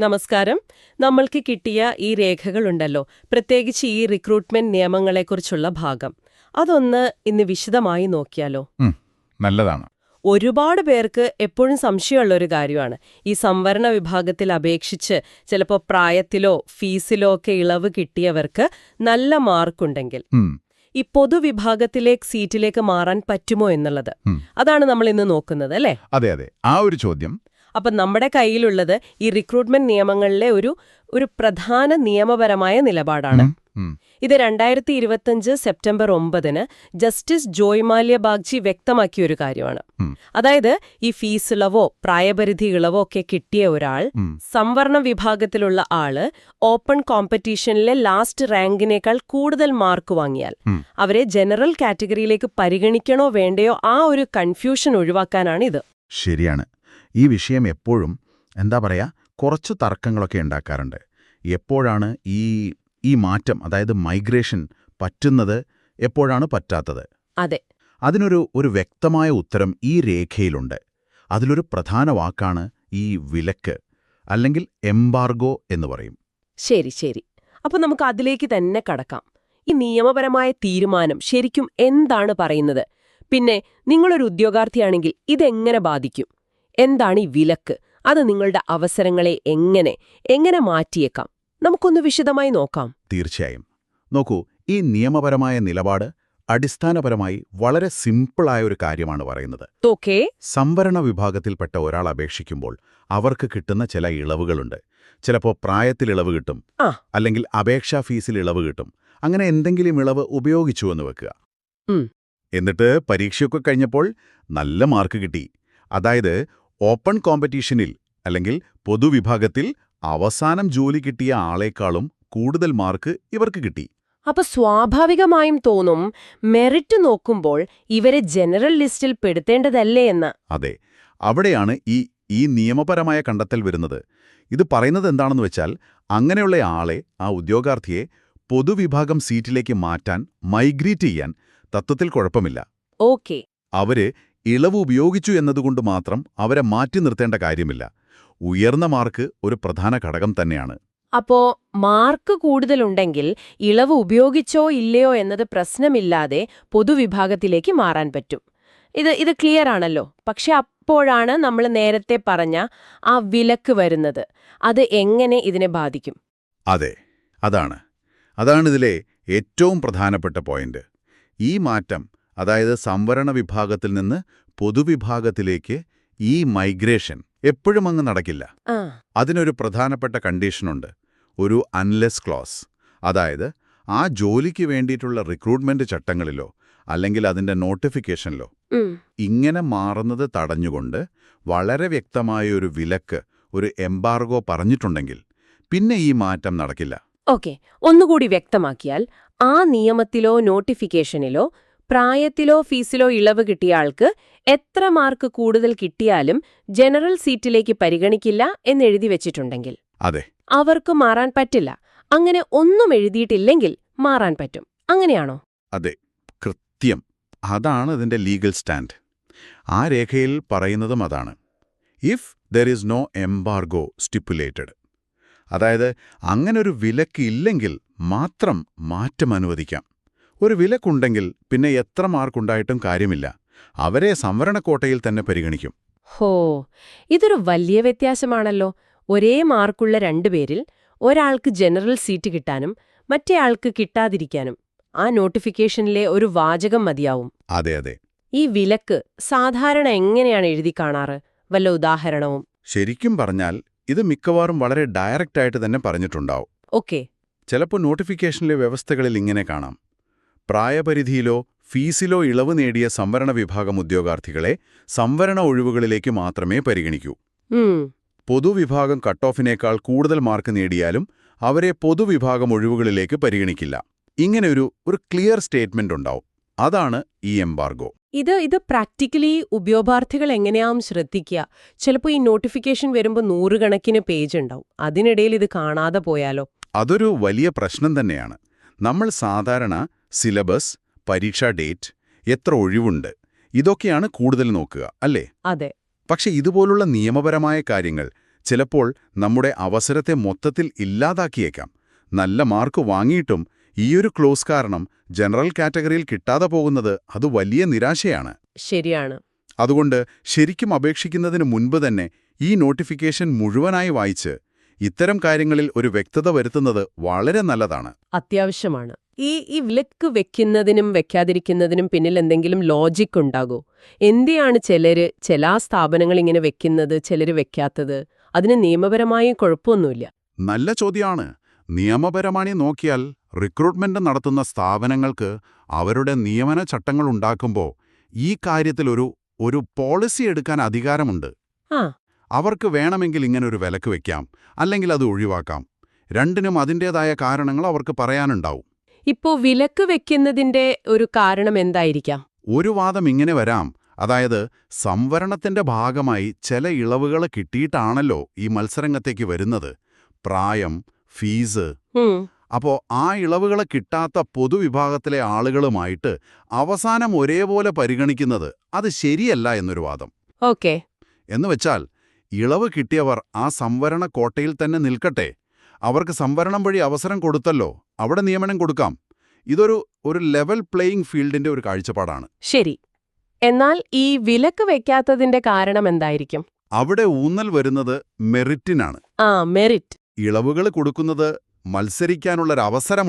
നമസ്കാരം. നമ്മൾക്ക് കിട്ടിയ ഈ രേഖകളുണ്ടല്ലോ. പ്രത്യേകിച്ച് ഈ റിക്രൂട്ട്മെന്റ് നിയമങ്ങളെക്കുറിച്ചുള്ള ഭാഗം. അതൊന്ന് ഇന്ന് വിശദമായി നോക്കിയാലോ? നല്ലതാണ്. ഒരുപാട് പേർക്ക് എപ്പോഴും സംശയമുള്ള ഒരു കാര്യമാണ്. ഈ സംവരണ വിഭാഗത്തിൽ അപേക്ഷിച്ച് ചിലപ്പോൾ പ്രായത്തിലോ ഫീസിലോ ഒക്കെ ഇളവ് കിട്ടിയവർക്ക് നല്ല മാർക്കുണ്ടെങ്കിൽ. ഈ പൊതുവിഭാഗത്തിലെ സീറ്റിലേക്ക് മാറാൻ പറ്റുമോ എന്നുള്ളത്. അതാണ് നമ്മൾ ഇന്ന് നോക്കുന്നത് അല്ലേ? അതെ അതെ. ആ ഒരു ചോദ്യം അപ്പം നമ്മുടെ കയ്യിലുള്ളത് ഈ റിക്രൂട്ട്മെന്റ് നിയമങ്ങളിലെ ഒരു ഒരു പ്രധാന നിയമപരമായ നിലപാടാണ്. ഇത് രണ്ടായിരത്തി ഇരുപത്തിയഞ്ച് സെപ്റ്റംബർ ഒമ്പതിന് ജസ്റ്റിസ് ജോയ്മാല്യ ബാഗ്ജി വ്യക്തമാക്കിയ ഒരു കാര്യമാണ്. അതായത് ഈ ഫീസ് ഇളവോ പ്രായപരിധി ഇളവോ ഒക്കെ കിട്ടിയ ഒരാൾ. സംവരണ വിഭാഗത്തിലുള്ള ആൾ ഓപ്പൺ കോമ്പറ്റീഷനിലെ ലാസ്റ്റ് റാങ്കിനേക്കാൾ കൂടുതൽ മാർക്ക് വാങ്ങിയാൽ അവരെ ജനറൽ കാറ്റഗറിയിലേക്ക് പരിഗണിക്കണോ വേണ്ടയോ ആ ഒരു കൺഫ്യൂഷൻ ഒഴിവാക്കാനാണ് ഇത് ശരിയാണ്. ഈ വിഷയം എപ്പോഴും എന്താ പറയുക കുറച്ച് തർക്കങ്ങളൊക്കെ ഉണ്ടാക്കാറുണ്ട്. എപ്പോഴാണ് ഈ ഈ മാറ്റം അതായത് മൈഗ്രേഷൻ പറ്റുന്നത് എപ്പോഴാണ് പറ്റാത്തത്? അതെ. അതിനൊരു ഒരു വ്യക്തമായ ഉത്തരം ഈ രേഖയിലുണ്ട്. അതിലൊരു പ്രധാന വാക്കാണ് ഈ വിലക്ക് അല്ലെങ്കിൽ എംബാർഗോ എന്ന് പറയും. ശരി ശരി. അപ്പൊ നമുക്ക് അതിലേക്ക് തന്നെ കടക്കാം. ഈ നിയമപരമായ തീരുമാനം ശരിക്കും എന്താണ് പറയുന്നത്? പിന്നെ നിങ്ങളൊരു ഉദ്യോഗാർത്ഥിയാണെങ്കിൽ ഇതെങ്ങനെ ബാധിക്കും? എന്താണ് ഈ വിലക്ക്? അത് നിങ്ങളുടെ അവസരങ്ങളെ എങ്ങനെ എങ്ങനെ മാറ്റിയേക്കാം? നമുക്കൊന്ന് വിശദമായി നോക്കാം. തീർച്ചയായും. നോക്കൂ ഈ നിയമപരമായ നിലപാട് അടിസ്ഥാനപരമായി വളരെ സിമ്പിളായ ഒരു കാര്യമാണ് പറയുന്നത്. ഓക്കേ. സംവരണ വിഭാഗത്തിൽപ്പെട്ട ഒരാൾ അപേക്ഷിക്കുമ്പോൾ അവർക്ക് കിട്ടുന്ന ചില ഇളവുകളുണ്ട്. ചിലപ്പോൾ പ്രായത്തിൽ ഇളവ് കിട്ടും അല്ലെങ്കിൽ അപേക്ഷാ ഫീസിൽ ഇളവ് കിട്ടും. അങ്ങനെ എന്തെങ്കിലും ഇളവ് ഉപയോഗിച്ചു എന്ന് വെക്കുക. എന്നിട്ട് പരീക്ഷയൊക്കെ കഴിഞ്ഞപ്പോൾ നല്ല മാർക്ക് കിട്ടി. അതായത് ഓപ്പൺ കോമ്പറ്റീഷനിൽ അല്ലെങ്കിൽ പൊതുവിഭാഗത്തിൽ അവസാനം ജോലി കിട്ടിയ ആളേക്കാളും കൂടുതൽ മാർക്ക് ഇവർക്ക് കിട്ടി. അപ്പൊ സ്വാഭാവികമായും തോന്നും മെറിറ്റ് നോക്കുമ്പോൾ ഇവരെ ജനറൽ ലിസ്റ്റിൽ പെടുത്തേണ്ടതല്ലേ എന്ന്. അതെ അവിടെയാണ് ഈ ഈ നിയമപരമായ കണ്ടെത്തൽ വരുന്നത്. ഇത് പറയുന്നത് എന്താണെന്ന് വെച്ചാൽ അങ്ങനെയുള്ള ആളെ ആ ഉദ്യോഗാർത്ഥിയെ പൊതുവിഭാഗം സീറ്റിലേക്ക് മാറ്റാൻ മൈഗ്രേറ്റ് ചെയ്യാൻ തത്വത്തിൽ കുഴപ്പമില്ല. ഓക്കെ. അവർ ഇളവ് ഉപയോഗിച്ചു എന്നതുകൊണ്ട് മാത്രം അവരെ മാറ്റി നിർത്തേണ്ട കാര്യമില്ല. ഉയർന്ന മാർക്ക് ഒരു പ്രധാന ഘടകം തന്നെയാണ്. അപ്പോ മാർക്ക് കൂടുതലുണ്ടെങ്കിൽ ഇളവ് ഉപയോഗിച്ചോ ഇല്ലയോ എന്നത് പ്രശ്നമില്ലാതെ പൊതുവിഭാഗത്തിലേക്ക് മാറാൻ പറ്റും. ഇത് ഇത് ക്ലിയർ ആണല്ലോ. പക്ഷെ അപ്പോഴാണ് നമ്മൾ നേരത്തെ പറഞ്ഞ ആ വിലക്ക് വരുന്നത്. അത് എങ്ങനെ ഇതിനെ ബാധിക്കും? അതെ അതാണ്. അതാണിതിലെ ഏറ്റവും പ്രധാനപ്പെട്ട പോയിന്റ്. ഈ മാറ്റം അതായത് സംവരണ വിഭാഗത്തിൽ നിന്ന് പൊതുവിഭാഗത്തിലേക്ക് ഈ മൈഗ്രേഷൻ എപ്പോഴും അങ്ങ് നടക്കില്ല. അതിനൊരു പ്രധാനപ്പെട്ട കണ്ടീഷനുണ്ട് ഒരു അൺലെസ് ക്ലോസ് അതായത് ആ ജോലിക്ക് വേണ്ടിയിട്ടുള്ള റിക്രൂട്ട്മെന്റ് ചട്ടങ്ങളിലോ അല്ലെങ്കിൽ അതിന്റെ നോട്ടിഫിക്കേഷനിലോ ഇങ്ങനെ മാറുന്നത് തടഞ്ഞുകൊണ്ട് വളരെ വ്യക്തമായ ഒരു വിലക്ക് ഒരു എംബാർഗോ പറഞ്ഞിട്ടുണ്ടെങ്കിൽ പിന്നെ ഈ മാറ്റം നടക്കില്ല. ഓക്കെ. ഒന്നുകൂടി വ്യക്തമാക്കിയാൽ ആ നിയമത്തിലോ നോട്ടിഫിക്കേഷനിലോ പ്രായത്തിലോ ഫീസിലോ ഇളവ് കിട്ടിയ ആൾക്ക് എത്ര മാർക്ക് കൂടുതൽ കിട്ടിയാലും ജനറൽ സീറ്റിലേക്ക് പരിഗണിക്കില്ല എന്നെഴുതി വെച്ചിട്ടുണ്ടെങ്കിൽ. അതെ. അവർക്ക് മാറാൻ പറ്റില്ല. അങ്ങനെ ഒന്നും എഴുതിയിട്ടില്ലെങ്കിൽ മാറാൻ പറ്റും. അങ്ങനെയാണോ? അതെ. കൃത്യം. അതാണ് ഇതിന്റെ ലീഗൽ സ്റ്റാൻഡ്. ആ രേഖയിൽ പറയുന്നതും അതാണ്. If there is no embargo stipulated. അതായത് അങ്ങനൊരു വിലക്ക് ഇല്ലെങ്കിൽ മാത്രം മാറ്റം അനുവദിക്കാം. ഒരു വിലക്കുണ്ടെങ്കിൽ പിന്നെ എത്ര മാർക്കുണ്ടായിട്ടും കാര്യമില്ല. അവരെ സംവരണക്കോട്ടയിൽ തന്നെ പരിഗണിക്കും. ഹോ ഇതൊരു വലിയ വ്യത്യാസമാണല്ലോ. ഒരേ മാർക്കുള്ള രണ്ടുപേരിൽ ഒരാൾക്ക് ജനറൽ സീറ്റ് കിട്ടാനും മറ്റേയാൾക്ക് കിട്ടാതിരിക്കാനും. ആ നോട്ടിഫിക്കേഷനിലെ ഒരു വാചകം മതിയാവും. അതെ അതെ. ഈ വിലക്ക് സാധാരണ എങ്ങനെയാണ് എഴുതി കാണാറ്? വല്ല ഉദാഹരണവും? ശരിക്കും പറഞ്ഞാൽ ഇത് മിക്കവാറും വളരെ ഡയറക്റ്റായിട്ട് തന്നെ പറഞ്ഞിട്ടുണ്ടാവും. ഓക്കെ. ചിലപ്പോൾ നോട്ടിഫിക്കേഷനിലെ വ്യവസ്ഥകളിൽ ഇങ്ങനെ കാണാം. പ്രായപരിധിയിലോ ഫീസിലോ ഇളവ് നേടിയ സംവരണ വിഭാഗം ഉദ്യോഗാർത്ഥികളെ സംവരണ ഒഴിവുകളിലേക്ക് മാത്രമേ പരിഗണിക്കൂ. പൊതുവിഭാഗം കട്ട് ഓഫിനേക്കാൾ കൂടുതൽ മാർക്ക് നേടിയാലും അവരെ പൊതുവിഭാഗം ഒഴിവുകളിലേക്ക് പരിഗണിക്കില്ല. ഇങ്ങനെയൊരു ഒരു ക്ലിയർ സ്റ്റേറ്റ്മെന്റ് ഉണ്ടാവും. അതാണ് ഈ എംബാർഗോ. ഇത് ഇത് പ്രാക്ടിക്കലി ഉപയോഗാർത്ഥികൾ എങ്ങനെയാവും ശ്രദ്ധിക്കുക? ചിലപ്പോൾ ഈ നോട്ടിഫിക്കേഷൻ വരുമ്പോൾ നൂറുകണക്കിന് പേജ് ഉണ്ടാവും. അതിനിടയിൽ ഇത് കാണാതെ പോയാലോ? അതൊരു വലിയ പ്രശ്നം തന്നെയാണ്. നമ്മൾ സാധാരണ സിലബസ് പരീക്ഷാ ഡേറ്റ് എത്ര ഒഴിവുണ്ട് ഇതൊക്കെയാണ് കൂടുതൽ നോക്കുക അല്ലേ? അതെ. പക്ഷെ ഇതുപോലുള്ള നിയമപരമായ കാര്യങ്ങൾ ചിലപ്പോൾ നമ്മുടെ അവസരത്തെ മൊത്തത്തിൽ ഇല്ലാതാക്കിയേക്കാം. നല്ല മാർക്ക് വാങ്ങിയിട്ടും ഈയൊരു ക്ലോസ് കാരണം ജനറൽ കാറ്റഗറിയിൽ കിട്ടാതെ പോകുന്നത് അത് വലിയ നിരാശയാണ്. ശരിയാണ്. അതുകൊണ്ട് ശരിക്കും അപേക്ഷിക്കുന്നതിന് മുൻപ് തന്നെ ഈ നോട്ടിഫിക്കേഷൻ മുഴുവനായി വായിച്ച് ഇത്തരം കാര്യങ്ങളിൽ ഒരു വ്യക്തത വരുത്തുന്നത് വളരെ നല്ലതാണ്. അത്യാവശ്യമാണ്. ഈ ഈ വിലക്ക് വെക്കുന്നതിനും വെക്കാതിരിക്കുന്നതിനും പിന്നിൽ എന്തെങ്കിലും ലോജിക് ഉണ്ടാകോ? എന്തിയാണ് ചിലര് ചില സ്ഥാപനങ്ങൾ ഇങ്ങനെ വെക്കുന്നത് ചിലര് വെക്കാത്തത്? അതിന് നിയമപരമായി കുഴപ്പമൊന്നുമില്ല. നല്ല ചോദ്യമാണ് നിയമപരമായി നോക്കിയാൽ റിക്രൂട്ട്മെന്റ് നടത്തുന്ന സ്ഥാപനങ്ങൾക്ക് അവരുടെ നിയമന ചട്ടങ്ങൾ ഉണ്ടാക്കുമ്പോൾ ഈ കാര്യത്തിൽ ഒരു ഒരു പോളിസി എടുക്കാൻ അധികാരമുണ്ട്. ആ. അവർക്ക് വേണമെങ്കിൽ ഒരു വിലക്ക് വെക്കാം. അല്ലെങ്കിൽ അത് ഒഴിവാക്കാം. രണ്ടിനും അതിന്റേതായ കാരണങ്ങൾ അവർക്ക് പറയാനുണ്ടാവും. ഇപ്പോ വിലക്ക് വെക്കുന്നതിന്റെ ഒരു കാരണം എന്തായിരിക്കാം? ഒരു വാദം ഇങ്ങനെ വരാം. അതായത് സംവരണത്തിന്റെ ഭാഗമായി ചില ഇളവുകൾ കിട്ടിയിട്ടാണല്ലോ ഈ മത്സരങ്ങത്തേക്ക് വരുന്നത്. പ്രായം ഫീസ്. അപ്പോൾ അപ്പോ ആ ഇളവുകൾ കിട്ടാത്ത പൊതുവിഭാഗത്തിലെ ആളുകളുമായിട്ട് അവസാനം ഒരേപോലെ പരിഗണിക്കുന്നത് അത് ശരിയല്ല എന്നൊരു വാദം. ഓക്കെ. എന്നുവെച്ചാൽ ഇളവ് കിട്ടിയവർ ആ സംവരണ കോട്ടയിൽ തന്നെ നിൽക്കട്ടെ. അവർക്ക് സംവരണം വഴി അവസരം കൊടുത്തല്ലോ. അവിടെ നിയമനം കൊടുക്കാം. ഇതൊരു ഒരു ലെവൽ പ്ലേയിങ് ഫീൽഡിന്റെ ഒരു കാഴ്ചപ്പാടാണ്. ശരി. എന്നാൽ ഈ വിലക്ക് വെക്കാത്തതിന്റെ കാരണം എന്തായിരിക്കും? അവിടെ ഊന്നൽ വരുന്നത് മെറിറ്റിനാണ് ആ മെറിറ്റ് ഇളവുകൾ കൊടുക്കുന്നത്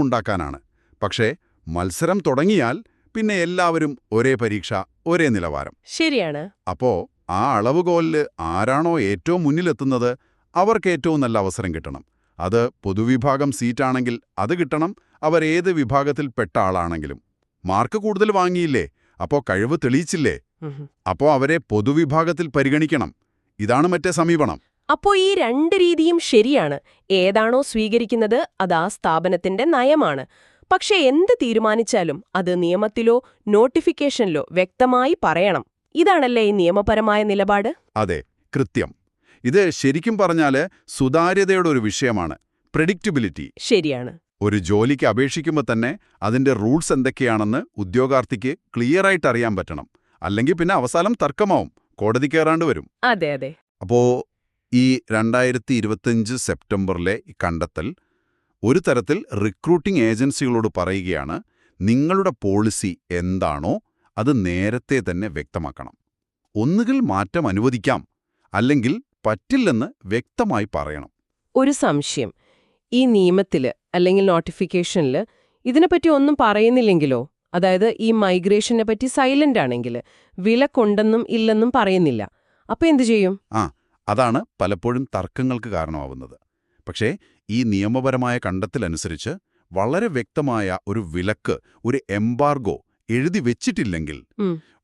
ഉണ്ടാക്കാനാണ്. പക്ഷേ മത്സരം തുടങ്ങിയാൽ പിന്നെ എല്ലാവരും ഒരേ പരീക്ഷ ഒരേ നിലവാരം. ശരിയാണ്. അപ്പോ ആ അളവുകോലിൽ ആരാണോ ഏറ്റവും മുന്നിലെത്തുന്നത് അവർക്ക് ഏറ്റവും നല്ല അവസരം കിട്ടണം. അത് പൊതുവിഭാഗം സീറ്റാണെങ്കിൽ അത് കിട്ടണം അവർ ഏത് വിഭാഗത്തിൽ പെട്ട ആളാണെങ്കിലും. മാർക്ക് കൂടുതൽ വാങ്ങിയില്ലേ അപ്പോ കഴിവ് തെളിയിച്ചില്ലേ? അപ്പോൾ അപ്പോ അവരെ പൊതുവിഭാഗത്തിൽ പരിഗണിക്കണം. ഇതാണ് മറ്റേ സമീപനം. അപ്പോ ഈ രണ്ട് രീതിയും ശരിയാണ്. ഏതാണോ സ്വീകരിക്കുന്നത് അത് ആ സ്ഥാപനത്തിന്റെ നയമാണ്. പക്ഷേ എന്ത് തീരുമാനിച്ചാലും അത് നിയമത്തിലോ നോട്ടിഫിക്കേഷനിലോ വ്യക്തമായി പറയണം. ഇതാണല്ലേ ഈ നിയമപരമായ നിലപാട്? അതെ കൃത്യം. ഇത് ശരിക്കും പറഞ്ഞാൽ സുതാര്യതയുടെ ഒരു വിഷയമാണ്. പ്രെഡിക്റ്റബിലിറ്റി ശരിയാണ്. ഒരു ജോലിക്ക് അപേക്ഷിക്കുമ്പോൾ തന്നെ അതിന്റെ റൂൾസ് എന്തൊക്കെയാണെന്ന് ഉദ്യോഗാർത്ഥിക്ക് ക്ലിയറായിട്ട് അറിയാൻ പറ്റണം. അല്ലെങ്കിൽ പിന്നെ അവസാനം തർക്കമാവും. കോടതി കയറാണ്ട് വരും. അതെ അതെ. അപ്പോ ഈ രണ്ടായിരത്തി ഇരുപത്തിയഞ്ച് സെപ്റ്റംബറിലെ കണ്ടെത്തൽ ഒരു തരത്തിൽ റിക്രൂട്ടിംഗ് ഏജൻസികളോട് പറയുകയാണ് നിങ്ങളുടെ പോളിസി എന്താണോ അത് നേരത്തെ തന്നെ വ്യക്തമാക്കണം. ഒന്നുകിൽ മാറ്റം അനുവദിക്കാം. അല്ലെങ്കിൽ പറ്റില്ലെന്ന് വ്യക്തമായി പറയണം. ഒരു സംശയം. ഈ നിയമത്തിൽ അല്ലെങ്കിൽ നോട്ടിഫിക്കേഷനിൽ ഇതിനെപ്പറ്റി ഒന്നും പറയുന്നില്ലെങ്കിലോ? അതായത് ഈ മൈഗ്രേഷനെ പറ്റി സൈലന്റ് ആണെങ്കിൽ വിലക്കൊണ്ടെന്നും ഇല്ലെന്നും പറയുന്നില്ല. അപ്പൊ എന്തു ചെയ്യും? ആ അതാണ് പലപ്പോഴും തർക്കങ്ങൾക്ക് കാരണമാവുന്നത്. പക്ഷേ ഈ നിയമപരമായ കണ്ടെത്തലനുസരിച്ച് വളരെ വ്യക്തമായ ഒരു വിലക്ക് ഒരു എംബാർഗോ എഴുതി വെച്ചിട്ടില്ലെങ്കിൽ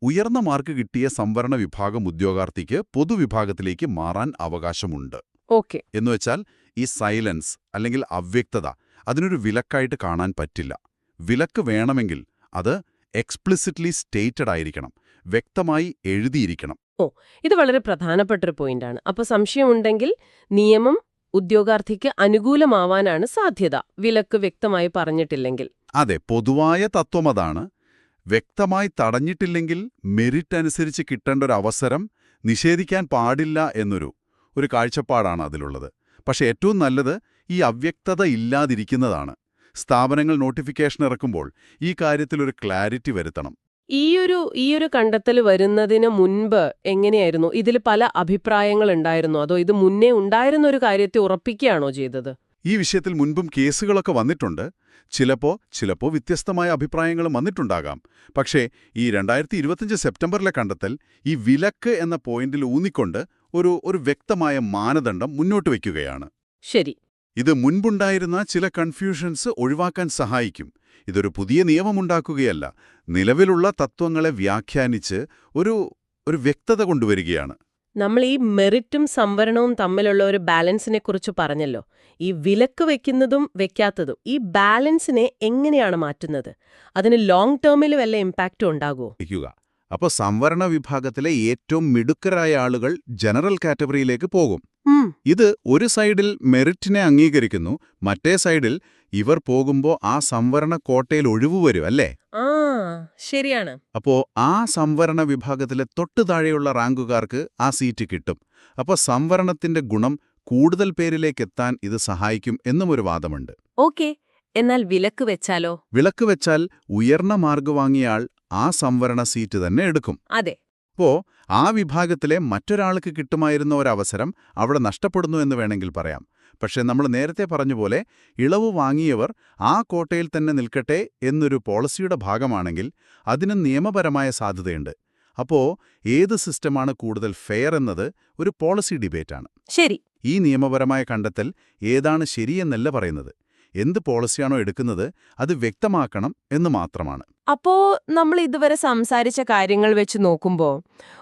ഉയർന്ന മാർക്ക് കിട്ടിയ സംവരണ വിഭാഗം ഉദ്യോഗാർത്ഥിക്ക് പൊതുവിഭാഗത്തിലേക്ക് മാറാൻ അവകാശമുണ്ട്. ഓക്കെ. എന്നുവെച്ചാൽ ഈ സൈലൻസ് അല്ലെങ്കിൽ അവ്യക്തത അതിനൊരു വിലക്കായിട്ട് കാണാൻ പറ്റില്ല. വിലക്ക് വേണമെങ്കിൽ അത് എക്സ്പ്ലിസിറ്റ്ലി സ്റ്റേറ്റഡ് ആയിരിക്കണം. വ്യക്തമായി എഴുതിയിരിക്കണം. ഓ ഇത് വളരെ പ്രധാനപ്പെട്ട പ്രധാനപ്പെട്ടൊരു പോയിന്റാണ്. അപ്പൊ സംശയമുണ്ടെങ്കിൽ നിയമം ഉദ്യോഗാർത്ഥിക്ക് അനുകൂലമാവാനാണ് സാധ്യത. വിലക്ക് വ്യക്തമായി പറഞ്ഞിട്ടില്ലെങ്കിൽ. അതെ പൊതുവായ തത്വമതാണ് വ്യക്തമായി തടഞ്ഞിട്ടില്ലെങ്കിൽ മെറിറ്റ് അനുസരിച്ച് കിട്ടേണ്ട ഒരു അവസരം നിഷേധിക്കാൻ പാടില്ല എന്നൊരു ഒരു കാഴ്ചപ്പാടാണ് അതിലുള്ളത്. പക്ഷേ ഏറ്റവും നല്ലത് ഈ അവ്യക്തത ഇല്ലാതിരിക്കുന്നതാണ്. സ്ഥാപനങ്ങൾ നോട്ടിഫിക്കേഷൻ ഇറക്കുമ്പോൾ ഈ കാര്യത്തിൽ ഒരു ക്ലാരിറ്റി വരുത്തണം. ഈയൊരു ഈയൊരു കണ്ടെത്തൽ വരുന്നതിന് മുൻപ് എങ്ങനെയായിരുന്നു? ഇതിൽ പല അഭിപ്രായങ്ങൾ ഉണ്ടായിരുന്നു. അതോ ഇത് മുന്നേ ഉണ്ടായിരുന്ന ഒരു കാര്യത്തെ ഉറപ്പിക്കുകയാണോ ചെയ്തത്? ഈ വിഷയത്തിൽ മുൻപും കേസുകളൊക്കെ വന്നിട്ടുണ്ട്. ചിലപ്പോ ചിലപ്പോൾ വ്യത്യസ്തമായ അഭിപ്രായങ്ങളും വന്നിട്ടുണ്ടാകാം. പക്ഷേ ഈ രണ്ടായിരത്തി ഇരുപത്തിയഞ്ച് സെപ്റ്റംബറിലെ കണ്ടെത്തൽ ഈ വിലക്ക് എന്ന പോയിന്റിൽ ഊന്നിക്കൊണ്ട് ഒരു ഒരു വ്യക്തമായ മാനദണ്ഡം മുന്നോട്ട് വയ്ക്കുകയാണ്. ശരി. ഇത് മുൻപുണ്ടായിരുന്ന ചില കൺഫ്യൂഷൻസ് ഒഴിവാക്കാൻ സഹായിക്കും. ഇതൊരു പുതിയ നിയമമുണ്ടാക്കുകയല്ല. നിലവിലുള്ള തത്വങ്ങളെ വ്യാഖ്യാനിച്ച് ഒരു ഒരു വ്യക്തത കൊണ്ടുവരികയാണ്. നമ്മൾ ഈ മെറിറ്റും സംവരണവും തമ്മിലുള്ള ഒരു ബാലൻസിനെ കുറിച്ച് പറഞ്ഞല്ലോ. ഈ വിലക്ക് വെക്കുന്നതും വെക്കാത്തതും ഈ ബാലൻസിനെ എങ്ങനെയാണ് മാറ്റുന്നത്? അതിന് ലോങ് ടേമിൽ വല്ല ഇമ്പാക്റ്റും ഉണ്ടാകുമോ അപ്പോൾ സംവരണ വിഭാഗത്തിലെ ഏറ്റവും മിടുക്കരായ ആളുകൾ ജനറൽ കാറ്റഗറിയിലേക്ക് പോകും. ഇത് ഒരു സൈഡിൽ മെറിറ്റിനെ അംഗീകരിക്കുന്നു മറ്റേ സൈഡിൽ ഇവർ പോകുമ്പോൾ ആ സംവരണ കോട്ടയിൽ ഒഴിവ് വരും അല്ലേ? ശരിയാണ്. അപ്പോ ആ സംവരണ വിഭാഗത്തിലെ തൊട്ടു താഴെയുള്ള റാങ്കുകാർക്ക് ആ സീറ്റ് കിട്ടും. അപ്പോൾ സംവരണത്തിന്റെ ഗുണം കൂടുതൽ പേരിലേക്ക് എത്താൻ ഇത് സഹായിക്കും എന്നും ഒരു വാദമുണ്ട്. ഓക്കെ എന്നാൽ വിലക്ക് വെച്ചാലോ? വിളക്ക് വെച്ചാൽ ഉയർന്ന മാർഗ് വാങ്ങിയാൽ ആ സംവരണ സീറ്റ് തന്നെ എടുക്കും. അതെ. അപ്പോ ആ വിഭാഗത്തിലെ മറ്റൊരാൾക്ക് കിട്ടുമായിരുന്ന ഒരവസരം അവിടെ നഷ്ടപ്പെടുന്നു എന്ന് വേണമെങ്കിൽ പറയാം. പക്ഷെ നമ്മൾ നേരത്തെ പറഞ്ഞുപോലെ ഇളവ് വാങ്ങിയവർ ആ കോട്ടയിൽ തന്നെ നിൽക്കട്ടെ എന്നൊരു പോളിസിയുടെ ഭാഗമാണെങ്കിൽ അതിന് നിയമപരമായ സാധ്യതയുണ്ട്. അപ്പോ ഏത് സിസ്റ്റമാണ് കൂടുതൽ ഫെയർ എന്നത് ഒരു പോളിസി ഡിബേറ്റാണ്. ശരി. ഈ നിയമപരമായ കണ്ടെത്തൽ ഏതാണ് ശരിയെന്നല്ല പറയുന്നത്. എന്ത് പോളിസിയാണോ എടുക്കുന്നത് അത് വ്യക്തമാക്കണം എന്ന് മാത്രമാണ്. അപ്പോ നമ്മൾ ഇതുവരെ സംസാരിച്ച കാര്യങ്ങൾ വെച്ച് നോക്കുമ്പോൾ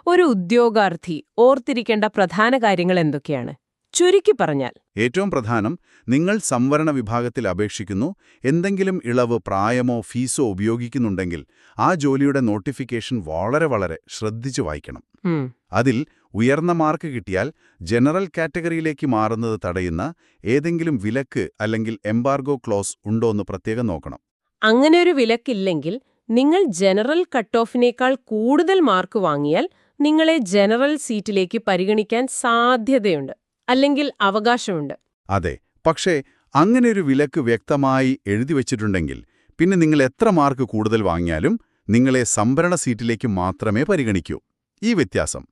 ഒരു ഉദ്യോഗാർത്ഥി ഓർത്തിരിക്കേണ്ട പ്രധാന കാര്യങ്ങൾ എന്തൊക്കെയാണ്? ചുരുക്കി പറഞ്ഞാൽ ഏറ്റവും പ്രധാനം നിങ്ങൾ സംവരണ വിഭാഗത്തിൽ അപേക്ഷിക്കുന്നു എന്തെങ്കിലും ഇളവ് പ്രായമോ ഫീസോ ഉപയോഗിക്കുന്നുണ്ടെങ്കിൽ ആ ജോലിയുടെ നോട്ടിഫിക്കേഷൻ വളരെ വളരെ ശ്രദ്ധിച്ചു വായിക്കണം. അതിൽ ഉയർന്ന മാർക്ക് കിട്ടിയാൽ ജനറൽ കാറ്റഗറിയിലേക്ക് മാറുന്നത് തടയുന്ന ഏതെങ്കിലും വിലക്ക് അല്ലെങ്കിൽ എംബാർഗോ ക്ലോസ് ഉണ്ടോ എന്ന് പ്രത്യേകം നോക്കണം. അങ്ങനെ ഒരു വിലക്കില്ലെങ്കിൽ നിങ്ങൾ ജനറൽ കട്ട് ഓഫിനേക്കാൾ കൂടുതൽ മാർക്ക് വാങ്ങിയാൽ നിങ്ങളെ ജനറൽ സീറ്റിലേക്ക് പരിഗണിക്കാൻ സാധ്യതയുണ്ട്. അല്ലെങ്കിൽ അവകാശമുണ്ട്. അതെ പക്ഷേ അങ്ങനെ ഒരു വിലക്ക് വ്യക്തമായി എഴുതി വച്ചിട്ടുണ്ടെങ്കിൽ പിന്നെ നിങ്ങൾ എത്ര മാർക്ക് കൂടുതൽ വാങ്ങിയാലും നിങ്ങളെ സംഭരണ സീറ്റിലേക്ക് മാത്രമേ പരിഗണിക്കൂ. ഈ വ്യത്യാസം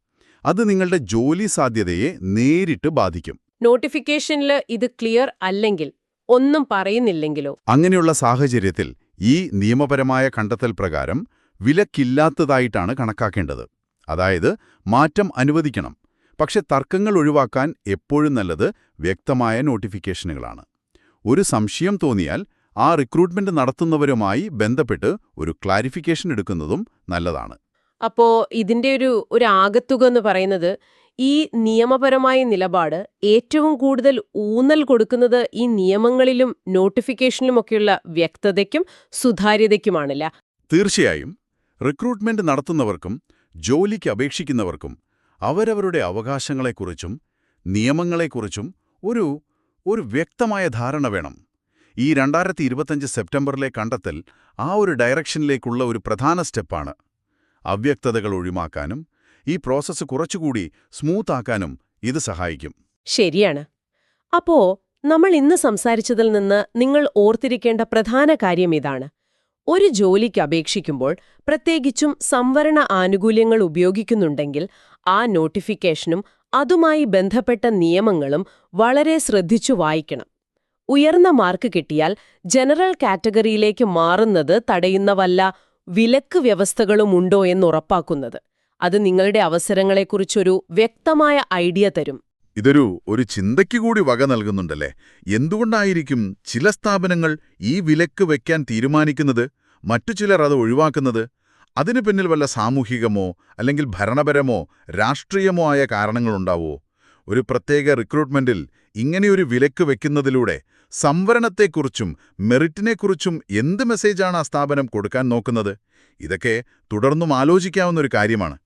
അത് നിങ്ങളുടെ ജോലി സാധ്യതയെ നേരിട്ട് ബാധിക്കും. നോട്ടിഫിക്കേഷനിൽ ഇത് ക്ലിയർ അല്ലെങ്കിൽ ഒന്നും പറയുന്നില്ലെങ്കിലോ? അങ്ങനെയുള്ള സാഹചര്യത്തിൽ ഈ നിയമപരമായ കണ്ടെത്തൽ പ്രകാരം വിലക്കില്ലാത്തതായിട്ടാണ് കണക്കാക്കേണ്ടത്. അതായത് മാറ്റം അനുവദിക്കണം. പക്ഷെ തർക്കങ്ങൾ ഒഴിവാക്കാൻ എപ്പോഴും നല്ലത് വ്യക്തമായ നോട്ടിഫിക്കേഷനുകളാണ്. ഒരു സംശയം തോന്നിയാൽ ആ റിക്രൂട്ട്മെന്റ് നടത്തുന്നവരുമായി ബന്ധപ്പെട്ട് ഒരു ക്ലാരിഫിക്കേഷൻ എടുക്കുന്നതും നല്ലതാണ്. അപ്പോ ഇതിന്റെ ഒരു ഒരു ആകത്തുക എന്ന് പറയുന്നത് ഈ നിയമപരമായ നിലപാട് ഏറ്റവും കൂടുതൽ ഊന്നൽ കൊടുക്കുന്നത് ഈ നിയമങ്ങളിലും നോട്ടിഫിക്കേഷനിലുമൊക്കെയുള്ള വ്യക്തതയ്ക്കും സുതാര്യതയ്ക്കുമാണല്ല? തീർച്ചയായും. റിക്രൂട്ട്മെന്റ് നടത്തുന്നവർക്കും ജോലിക്ക് അപേക്ഷിക്കുന്നവർക്കും അവരവരുടെ അവകാശങ്ങളെക്കുറിച്ചും നിയമങ്ങളെക്കുറിച്ചും ഒരു ഒരു വ്യക്തമായ ധാരണ വേണം. ഈ രണ്ടായിരത്തി ഇരുപത്തഞ്ച് സെപ്റ്റംബറിലെ കണ്ടെത്തൽ ആ ഒരു ഡയറക്ഷനിലേക്കുള്ള ഒരു പ്രധാന സ്റ്റെപ്പാണ്. അവ്യക്തതകൾ ഒഴിവാക്കാനും ഈ പ്രോസസ്സ് കുറച്ചുകൂടി സ്മൂത്ത് ആക്കാനും ഇത് സഹായിക്കും. ശരിയാണ്. അപ്പോ നമ്മൾ ഇന്ന് സംസാരിച്ചതിൽ നിന്ന് നിങ്ങൾ ഓർത്തിരിക്കേണ്ട പ്രധാന കാര്യം ഇതാണ്. ഒരു ജോലിക്ക് അപേക്ഷിക്കുമ്പോൾ പ്രത്യേകിച്ചും സംവരണ ആനുകൂല്യങ്ങൾ ഉപയോഗിക്കുന്നുണ്ടെങ്കിൽ ആ നോട്ടിഫിക്കേഷനും അതുമായി ബന്ധപ്പെട്ട നിയമങ്ങളും വളരെ ശ്രദ്ധിച്ചു വായിക്കണം. ഉയർന്ന മാർക്ക് കിട്ടിയാൽ ജനറൽ കാറ്റഗറിയിലേക്ക് മാറുന്നത് തടയുന്ന വല്ല വിലക്ക് വ്യവസ്ഥകളുമുണ്ടോ എന്നുറപ്പാക്കുന്നത് അത് നിങ്ങളുടെ അവസരങ്ങളെക്കുറിച്ചൊരു വ്യക്തമായ ഐഡിയ തരും. ഇതൊരു ഒരു ചിന്തയ്ക്ക് കൂടി വക നൽകുന്നുണ്ടല്ലേ? എന്തുകൊണ്ടായിരിക്കും ചില സ്ഥാപനങ്ങൾ ഈ വിലക്ക് വയ്ക്കാൻ തീരുമാനിക്കുന്നത്? മറ്റു ചിലർ അത് ഒഴിവാക്കുന്നത്? അതിനു പിന്നിൽ വല്ല സാമൂഹികമോ അല്ലെങ്കിൽ ഭരണപരമോ രാഷ്ട്രീയമോ ആയ കാരണങ്ങളുണ്ടാവോ? ഒരു പ്രത്യേക റിക്രൂട്ട്മെന്റിൽ ഇങ്ങനെയൊരു വിലക്ക് വയ്ക്കുന്നതിലൂടെ സംവരണത്തെക്കുറിച്ചും മെറിറ്റിനെക്കുറിച്ചും എന്ത് മെസ്സേജാണ് ആ സ്ഥാപനം കൊടുക്കാൻ നോക്കുന്നത്? ഇതൊക്കെ തുടർന്നും ആലോചിക്കാവുന്ന ഒരു കാര്യമാണ്.